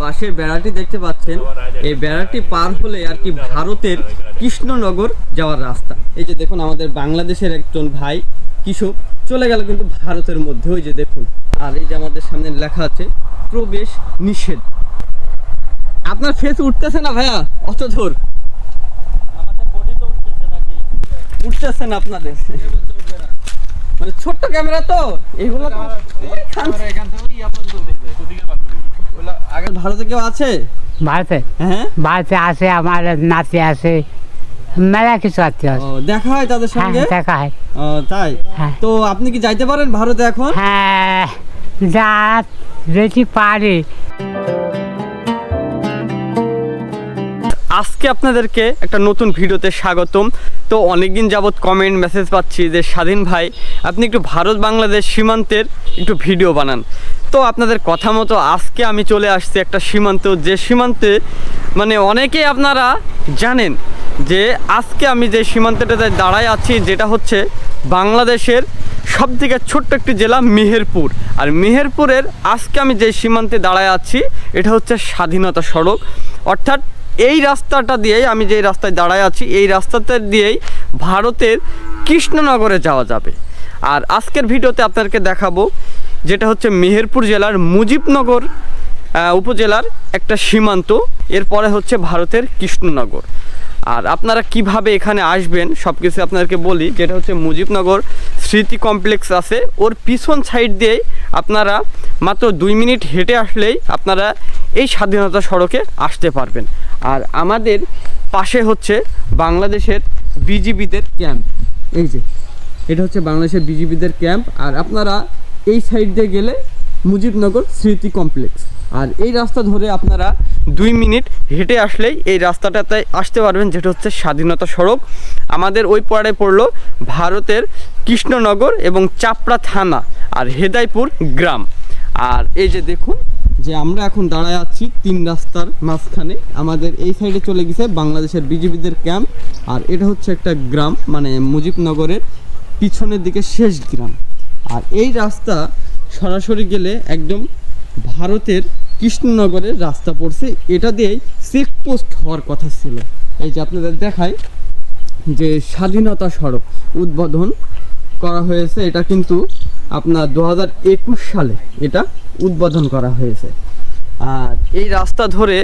বাঁশের বেড়াটি দেখতে পাচ্ছেন। এই বেড়াটি পার হলে আর কি ভারতের কৃষ্ণনগর যাওয়ার রাস্তা। এই যে দেখুন আমাদের বাংলাদেশের একজন ভাই কৃষক চলে গেল কিন্তু ভারতের মধ্যে। ওই যে দেখুন আর এই যে আমাদের সামনে লেখা আছে প্রবেশ নিষেধ। আপনার ফেস উঠতেছে না ভাইয়া? অত দূর উঠতেছে না আপনাদের। মানে ছোট্ট ক্যামেরা তো এগুলো তো আগে ভারতে কেউ আছে? ভারতে? হ্যাঁ? ভারতে আসে আমার নাতি আছে মেলা কিছু আত্মীয় আছে। দেখা হয় তাদের হ্যাঁ সঙ্গে? দেখা হয়। ও, তাই? হ্যাঁ। তো আপনি কি যাইতে পারেন ভারতে এখন? হ্যাঁ যা যেটি পারি। আজকে আপনাদেরকে একটা নতুন ভিডিওতে স্বাগতম। তো অনেকদিন যাবৎ কমেন্ট মেসেজ পাচ্ছি যে স্বাধীন ভাই আপনি একটু ভারত বাংলাদেশ সীমান্তের একটু ভিডিও বানান। তো আপনাদের কথা মতো আজকে আমি চলে আসছি একটা সীমান্ত। যে সীমান্তে মানে অনেকেই আপনারা জানেন যে আজকে আমি যে সীমান্তটাতে দাঁড়ায় আছি, যেটা হচ্ছে বাংলাদেশের সব থেকে ছোট্ট একটি জেলা মেহেরপুর। আর মেহেরপুরের আজকে আমি যে সীমান্তে দাঁড়ায় আছি, এটা হচ্ছে স্বাধীনতা সড়ক। অর্থাৎ এই রাস্তাটা দিয়েই আমি যে রাস্তায় দাঁড়ায় আছি, এই রাস্তাতে দিয়েই ভারতের কৃষ্ণনগরে যাওয়া যাবে। আর আজকের ভিডিওতে আপনাদেরকে দেখাবো যেটা হচ্ছে মেহেরপুর জেলার মুজিবনগর উপজেলার একটা সীমান্ত। এরপরে হচ্ছে ভারতের কৃষ্ণনগর। আর আপনারা কীভাবে এখানে আসবেন সব কিছু আপনাদেরকে বলি, যেটা হচ্ছে মুজিবনগর স্মৃতি কমপ্লেক্স আছে। ওর পিছন সাইড দিয়ে আপনারা মাত্র দুই মিনিট হেঁটে আসলেই আপনারা এই স্বাধীনতা সড়কে আসতে পারবেন। আর আমাদের পাশে হচ্ছে বাংলাদেশের বিজিবিদের ক্যাম্প। এই যে, এটা হচ্ছে বাংলাদেশের বিজিবিদের ক্যাম্প। আর আপনারা এই সাইড দিয়ে গেলে মুজিবনগর স্মৃতি কমপ্লেক্স আর এই রাস্তা ধরে আপনারা দুই মিনিট হেঁটে আসলেই এই রাস্তাটাতে আসতে পারবেন, যেটা হচ্ছে স্বাধীনতা সড়ক। আমাদের ওই পাড়ে পড়ল ভারতের কৃষ্ণনগর এবং চাপড়া থানা আর হেদাইপুর গ্রাম। আর এই যে দেখুন, যে আমরা এখন দাঁড়ায় আছি তিন রাস্তার মাঝখানে। আমাদের এই সাইডে চলে গেছে বাংলাদেশের বিজেপিদের ক্যাম্প আর এটা হচ্ছে একটা গ্রাম মানে মুজিবনগরের পিছনের দিকে শেষ গ্রাম। আর এই রাস্তা সরাসরি গেলে একদম ভারতের কৃষ্ণনগরের রাস্তা পড়ছে। এটা দিয়েই চেকপোস্ট হওয়ার কথা ছিল। এই যে আপনাদের দেখায় যে স্বাধীনতা সড়ক উদ্বোধন করা হয়েছে। এটা কিন্তু আপনার দু হাজার একুশ সালে এটা উদ্বোধন করা হয়েছে। আর এই রাস্তা ধরে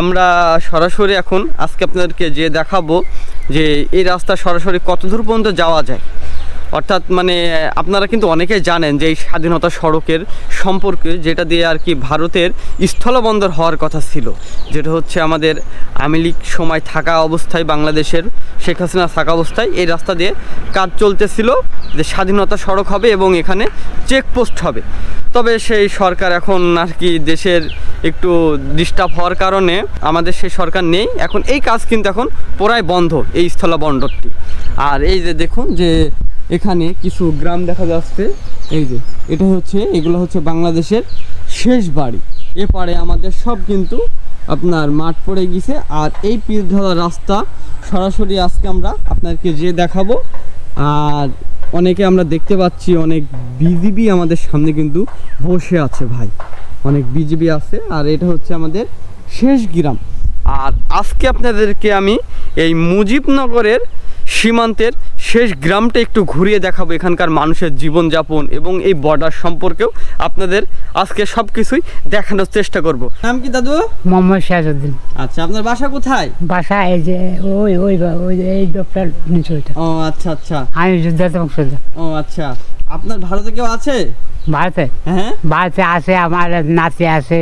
আমরা সরাসরি এখন আজকে আপনাদেরকে যে দেখাবো যে এই রাস্তা সরাসরি কত দূর পর্যন্ত যাওয়া যায়। অর্থাৎ মানে আপনারা কিন্তু অনেকেই জানেন যে এই স্বাধীনতা সড়কের সম্পর্কে, যেটা দিয়ে আর কি ভারতের স্থলবন্দর হওয়ার কথা ছিল। যেটা হচ্ছে আমাদের আওয়ামী লীগ সময় থাকা অবস্থায় বাংলাদেশের, শেখ হাসিনা থাকা অবস্থায় এই রাস্তা দিয়ে কাজ চলতেছিল যে স্বাধীনতা সড়ক হবে এবং এখানে চেকপোস্ট হবে। তবে সেই সরকার এখন আর কি দেশের একটু ডিস্টার্ব হওয়ার কারণে আমাদের সেই সরকার নেই। এখন এই কাজ কিন্তু এখন পুরাই বন্ধ এই স্থলবন্দরটি। আর এই যে দেখুন যে এখানে কিছু গ্রাম দেখা যাচ্ছে। এই যে, এটা হচ্ছে, এগুলো হচ্ছে বাংলাদেশের শেষ বাড়ি। এপারে আমাদের সব কিন্তু আপনার মাঠ পড়ে গেছে। আর এই পিচ ধরা রাস্তা সরাসরি আজকে আমরা আপনাদেরকে যে দেখাবো। আর অনেকে আমরা দেখতে পাচ্ছি, অনেক বিজিবি আমাদের সামনে কিন্তু বসে আছে ভাই। অনেক বিজিবি আছে, আর এটা হচ্ছে আমাদের শেষ গ্রাম। আর আজকে আপনাদেরকে আমি এই মুজিবনগরের সীমান্তের শেষ গ্রামটা একটু ঘুরিয়ে দেখাবো এখানকার মানুষের জীবনযাপন এবং এই বর্ডার সম্পর্কেও আপনাদের আজকে সব কিছুই দেখানোর চেষ্টা করব। নাম কি দাদু? মোহাম্মদ সিরাজউদ্দিন আচ্ছা আপনার বাসা কোথায়? বাসা এই যে ওই ওই ওই যে এই ডক্টর নিচে ওইটা ও আচ্ছা আচ্ছা। আমি বংশধর ও আচ্ছা। আপনার ভারতে কেউ আছে? ভারতে? হ্যাঁ? ভারতে আছে আমার নাতি আছে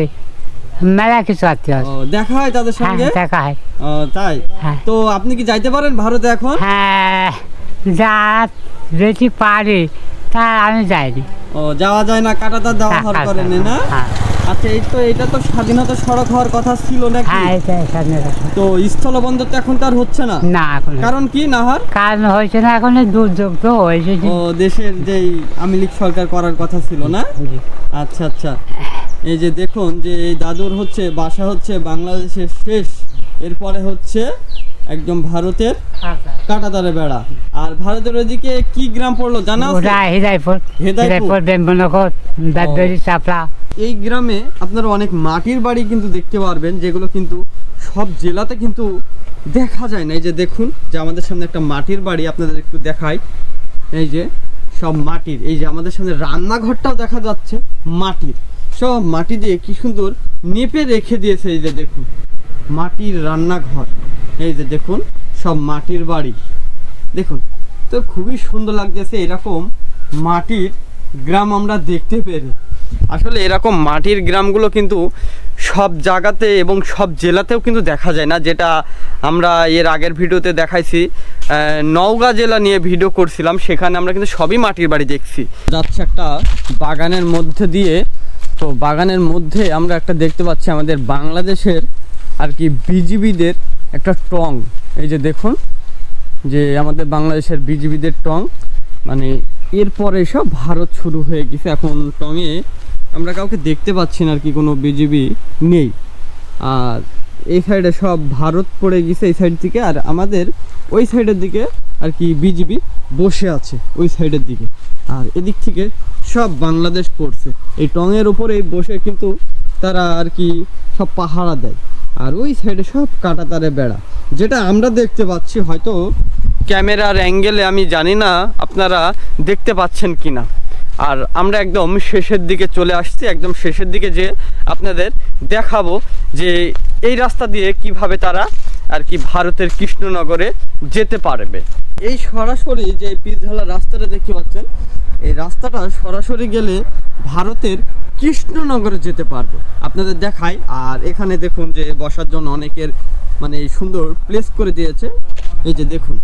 মেলা কিছু আত্মীয় আছে। দেখা হয় তাদের হ্যাঁ সঙ্গে? দেখা হয়। ও তাই? হ্যাঁ। তো আপনি কি যাইতে পারেন ভারতে এখন? হ্যাঁ যা যেটি পারি তা আমি যাইনি। ও যাওয়া যায় না কাটাতার দেওয়া হ্যাঁ, হওয়ার কারণে না? আচ্ছা এই তো এটা তো স্বাধীনতা সড়ক হওয়ার কথা ছিল নাকি? হ্যাঁ এটা স্বাধীনতা তো স্থলবন্দর তো এখন তার হচ্ছে না? না এখন কারণ কি না হওয়ার কারণ হয়েছে না এখন দুর্যোগ তো হয়েছে। ও দেশের যেই আওয়ামী লীগ সরকার করার কথা ছিল না? আচ্ছা আচ্ছা। এই যে দেখুন যে এই দাদুর হচ্ছে বাসা হচ্ছে বাংলাদেশের শেষ। এরপরে হচ্ছে একদম ভারতের কাটাতারে বেড়া। আর ভারতের ওইদিকে কি গ্রাম পড়ল জানা হৃদয়পুর হৃদয়পুর। বেম্বনগর চাপড়া। এই গ্রামে আপনারা অনেক মাটির বাড়ি কিন্তু দেখতে পারবেন যেগুলো কিন্তু সব জেলাতে কিন্তু দেখা যায় না। এই যে দেখুন যে আমাদের সামনে একটা মাটির বাড়ি আপনাদের একটু দেখাই। এই যে সব মাটির এই যে আমাদের সামনে রান্নাঘরটাও দেখা যাচ্ছে মাটির। সব মাটি দিয়ে কি সুন্দর নেপে রেখে দিয়েছে এই যে দেখুন, মাটির রান্নাঘর। এই যে দেখুন, সব মাটির বাড়ি। দেখুন, তো খুবই সুন্দর লাগতেছে এরকম মাটির গ্রাম আমরা দেখতে পেরে। আসলে এরকম মাটির গ্রামগুলো কিন্তু সব জায়গাতে এবং সব জেলাতেও কিন্তু দেখা যায় না, যেটা আমরা এর আগের ভিডিওতে দেখাইছি। নওগাঁ জেলা নিয়ে ভিডিও করছিলাম, সেখানে আমরা কিন্তু সবই মাটির বাড়ি দেখছি। যাচ্ছে একটা বাগানের মধ্যে দিয়ে তো বাগানের মধ্যে আমরা একটা দেখতে পাচ্ছি আমাদের বাংলাদেশের আর কি বিজিবিদের একটা টং। এই যে দেখুন, যে আমাদের বাংলাদেশের বিজিবিদের টং। মানে এরপরে সব ভারত শুরু হয়ে গেছে। এখন টঙে আমরা কাউকে দেখতে পাচ্ছি না আর কি, কোনো বিজিবি নেই। আর এই সাইডে সব ভারত পড়ে গেছে এই সাইড থেকে। আর আমাদের ওই সাইডের দিকে আর কি বিজিবি বসে আছে ওই সাইডের দিকে। আর এদিক থেকে সব বাংলাদেশ পড়ছে এই টঙের উপরে বসে কিন্তু তারা আর কি সব পাহারা দেয়। আর ওই সাইডে সব কাটা তারে বেড়া। যেটা আমরা দেখতে পাচ্ছি হয়তো ক্যামেরার অ্যাঙ্গেলে আমি জানি না আপনারা দেখতে পাচ্ছেন কি না আর আমরা একদম শেষের দিকে চলে আসছি, একদম শেষের দিকে যে আপনাদের দেখাবো যে এই রাস্তা দিয়ে কীভাবে তারা আর কি ভারতের কৃষ্ণনগরে যেতে পারবে। এই সরাসরি যে পিচঢালা রাস্তাটা দেখতে পাচ্ছেন, এই রাস্তাটা সরাসরি গেলে ভারতের কৃষ্ণনগরে যেতে পারবে। আপনাদের দেখাই, আর এখানে দেখুন যে বসার জন্য অনেকের মানে সুন্দর প্লেস করে দিয়েছে। এই যে দেখুন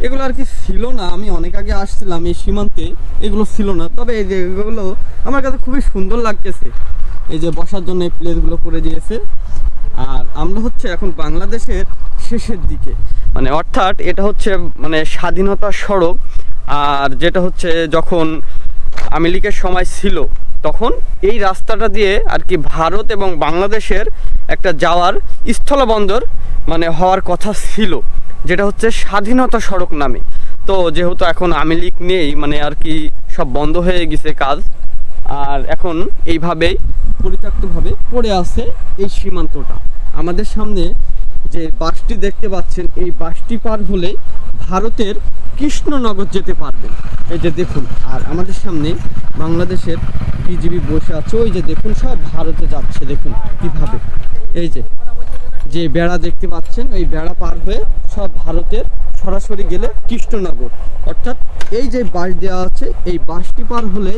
এগুলো আর কি ছিল না। আমি অনেক আগে আসছিলাম এই সীমান্তে, এগুলো ছিল না। তবে এই যে এগুলো আমার কাছে খুবই সুন্দর লাগতেছে। এই যে বসার জন্য এই প্লেসগুলো করে দিয়েছে। আর আমরা হচ্ছে এখন বাংলাদেশের শেষের দিকে। মানে অর্থাৎ এটা হচ্ছে মানে স্বাধীনতা সড়ক। আর যেটা হচ্ছে যখন আওয়ামী সময় ছিল, তখন এই রাস্তাটা দিয়ে আর কি ভারত এবং বাংলাদেশের একটা যাওয়ার স্থলবন্দর মানে হওয়ার কথা ছিল। যেটা হচ্ছে স্বাধীনতা সড়ক নামে। তো যেহেতু এখন আমি লীগ নেই মানে আর কি সব বন্ধ হয়ে গেছে কাজ, আর এখন এইভাবেই পরিত্যক্তভাবে পড়ে আছে এই সীমান্তটা। আমাদের সামনে যে বাসটি দেখতে পাচ্ছেন, এই বাসটি পার হলে ভারতের কৃষ্ণনগর যেতে পারবেন এই যে দেখুন, আর আমাদের সামনে বাংলাদেশের বিজিবি বসে আছে। ওই যে দেখুন, সব ভারতে যাচ্ছে, দেখুন কীভাবে। এই যে যে বেড়া দেখতে পাচ্ছেন, ওই বেড়া পার হয়ে সব ভারতের সরাসরি গেলে কৃষ্ণনগর। অর্থাৎ এই যে বাস দেওয়া আছে, এই বাসটি পার হলে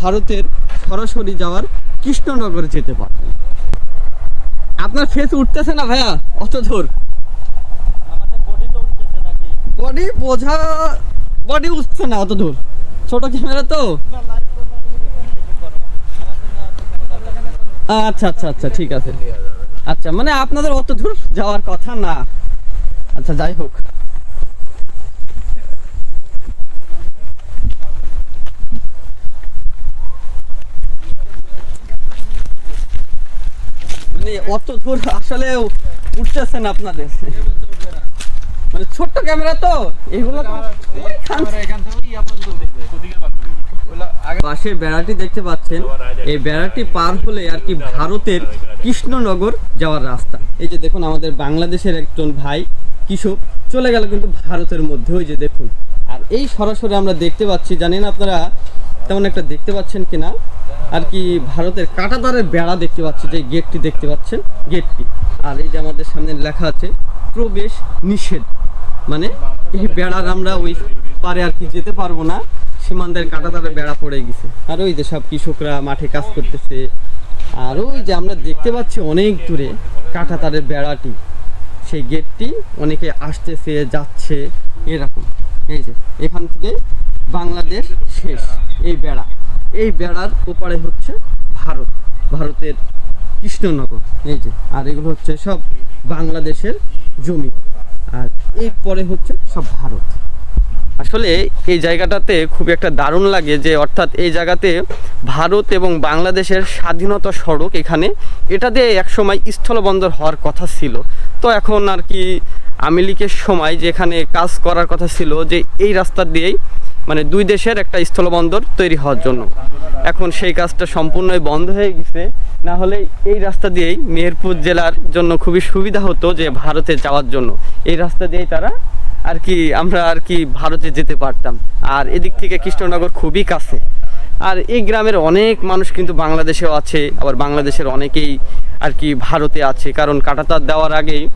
ভারতের সরাসরি যাওয়ার কৃষ্ণনগর যেতে পারবেন। আপনার ফেস উঠতেছে না ভাইয়া? অত দূর। বডি বোঝা বডি উঠছে না, অত দূর। ছোট ক্যামেরা তো? আচ্ছা আচ্ছা আচ্ছা ঠিক আছে। আচ্ছা মানে আপনাদের অত দূর যাওয়ার কথা না। আচ্ছা যাই হোক। মানে অত দূর আসলে উঠতেছেন আপনাদের। মানে ছোট্ট ক্যামেরা তো এগুলো তো পাশের বেড়াটি দেখতে পাচ্ছেন, এই বেড়াটি পার হলে আর কি ভারতের কৃষ্ণনগর যাওয়ার রাস্তা। এই যে দেখুন, আমাদের বাংলাদেশের একজন ভাই কৃষক চলে গেল কিন্তু ভারতের মধ্যে। ওই যে দেখুন, আর এই সরাসরি আমরা দেখতে পাচ্ছি, জানেন আপনারা তেমন একটা দেখতে পাচ্ছেন কিনা আর কি ভারতের কাটাতারের বেড়া দেখতে পাচ্ছি, যে গেটটি দেখতে পাচ্ছেন, গেটটি। আর এই যে আমাদের সামনে লেখা আছে, প্রবেশ নিষেধ। মানে এই বেড়ার আমরা ওই পারে আর কি যেতে পারব না। সীমান্তের কাটাতারে বেড়া পড়ে গেছে। আর ওই যে সব কৃষকরা মাঠে কাজ করতেছে। আর ওই যে আমরা দেখতে পাচ্ছি অনেক দূরে কাটাতারের বেড়াটি। সেই গেটটি অনেকে আসতেছে, যাচ্ছে, এরকম। এই যে, এখান থেকে বাংলাদেশ শেষ। এই বেড়া। এই বেড়ার ওপারে হচ্ছে ভারত। ভারতের কৃষ্ণনগর। এই যে, আর এগুলো হচ্ছে সব বাংলাদেশের জমি। আর এরপরে হচ্ছে সব ভারত। আসলে এই জায়গাটাতে খুব একটা দারুণ লাগে যে অর্থাৎ এই জায়গাতে ভারত এবং বাংলাদেশের স্বাধীনতা সড়ক এখানে। এটা দিয়ে একসময় স্থলবন্দর হওয়ার কথা ছিল। তো এখন আর কি আওয়ামী সময় যেখানে কাজ করার কথা ছিল যে এই রাস্তা দিয়েই মানে দুই দেশের একটা স্থলবন্দর তৈরি হওয়ার জন্য। এখন সেই কাজটা সম্পূর্ণই বন্ধ হয়ে গেছে। না হলে এই রাস্তা দিয়েই মেহেরপুর জেলার জন্য খুবই সুবিধা হতো যে ভারতে যাওয়ার জন্য। এই রাস্তা দিয়েই তারা আর কি, আমরা আর কি ভারতে যেতে পারতাম। আর এদিক থেকে কৃষ্ণনগর খুবই কাছে। আর এই গ্রামের অনেক মানুষ কিন্তু বাংলাদেশেও আছে, আবার বাংলাদেশের অনেকেই আর কি ভারতে আছে। কারণ কাটাতার দেওয়ার আগেই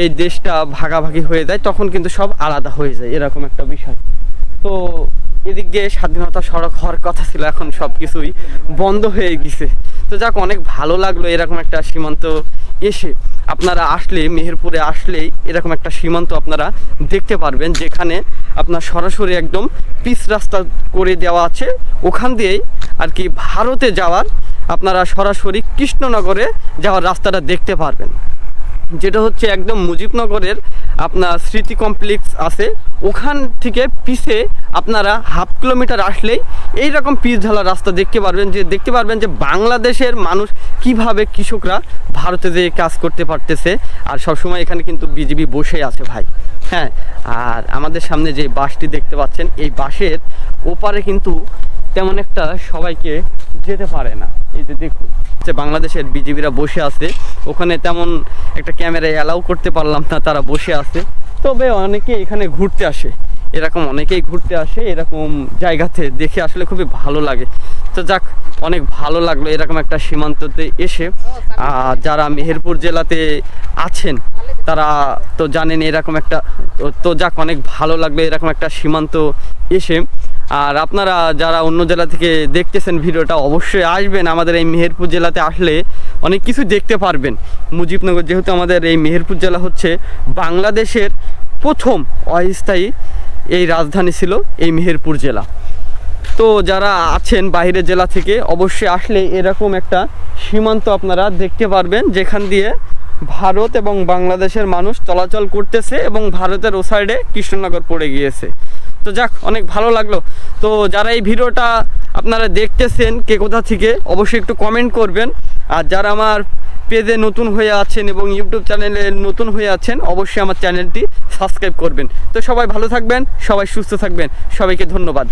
এই দেশটা ভাগাভাগি হয়ে যায়, তখন কিন্তু সব আলাদা হয়ে যায়, এরকম একটা বিষয়। তো এদিক দিয়ে স্বাধীনতা সড়ক হওয়ার কথা ছিল, এখন সব কিছুই বন্ধ হয়ে গেছে। তো যাক, অনেক ভালো লাগল এরকম একটা সীমান্ত এসে। আপনারা আসলে, মেহেরপুরে আসলেই এরকম একটা সীমান্ত আপনারা দেখতে পারবেন, যেখানে আপনার সরাসরি একদম পিচ রাস্তা করে দেওয়া আছে। ওখান দিয়েই আর কি ভারতে যাওয়ার, আপনারা সরাসরি কৃষ্ণনগরে যাওয়ার রাস্তাটা দেখতে পারবেন। যেটা হচ্ছে একদম মুজিবনগরের আপনার স্মৃতি কমপ্লেক্স আছে, ওখান থেকে পিছে আপনারা হাফ কিলোমিটার আসলেই এই রকম পিচ ঢালা রাস্তা দেখতে পারবেন যে, দেখতে পারবেন যে বাংলাদেশের মানুষ কীভাবে কৃষকরা ভারতে যেয়ে কাজ করতে পারতেছে। আর সবসময় এখানে কিন্তু বিজেপি বসে আছে ভাই। হ্যাঁ আর আমাদের সামনে যে বাসটি দেখতে পাচ্ছেন, এই বাসের ওপারে কিন্তু তেমন একটা সবাইকে যেতে পারে না। এই যে দেখুন, যে বাংলাদেশের বিজেপিরা বসে আছে, ওখানে তেমন একটা ক্যামেরায় অ্যালাউ করতে পারলাম না, তারা বসে আছে। তবে অনেকে এখানে ঘুরতে আসে। এরকম অনেকেই ঘুরতে আসে, এরকম জায়গাতে দেখে আসলে খুবই ভালো লাগে। তো যাক, অনেক ভালো লাগল এরকম একটা সীমান্ততে এসে। যারা মেহেরপুর জেলাতে আছেন, তারা তো জানেন এরকম একটা, তো যাক, অনেক ভালো লাগল এরকম একটা সীমান্ত এসে। আর আপনারা যারা অন্য জেলা থেকে দেখতেছেন ভিডিওটা অবশ্যই আসবেন। আমাদের এই মেহেরপুর জেলাতে আসলে অনেক কিছু দেখতে পারবেন। মুজিবনগর যেহেতু আমাদের এই মেহেরপুর জেলা হচ্ছে বাংলাদেশের প্রথম অস্থায়ী এই রাজধানী ছিল এই মেহেরপুর জেলা। তো যারা আছেন বাইরের জেলা থেকে অবশ্যই আসলে এরকম একটা সীমান্ত আপনারা দেখতে পারবেন, যেখান দিয়ে ভারত এবং বাংলাদেশের মানুষ চলাচল করতেছে এবং ভারতের ও সাইডে কৃষ্ণনগর পড়ে গিয়েছে। তো যাক, অনেক ভালো লাগল। তো যারা এই ভিডিওটা আপনারা দেখতেছেন, কে কোথা থেকে, অবশ্যই একটু কমেন্ট করবেন। আর যারা আমার পেজে নতুন হয়ে আছেন এবং ইউটিউব চ্যানেলে নতুন হয়ে আছেন, অবশ্যই আমার চ্যানেলটি সাবস্ক্রাইব করবেন। তো সবাই ভালো থাকবেন, সবাই সুস্থ থাকবেন। সবাইকে ধন্যবাদ।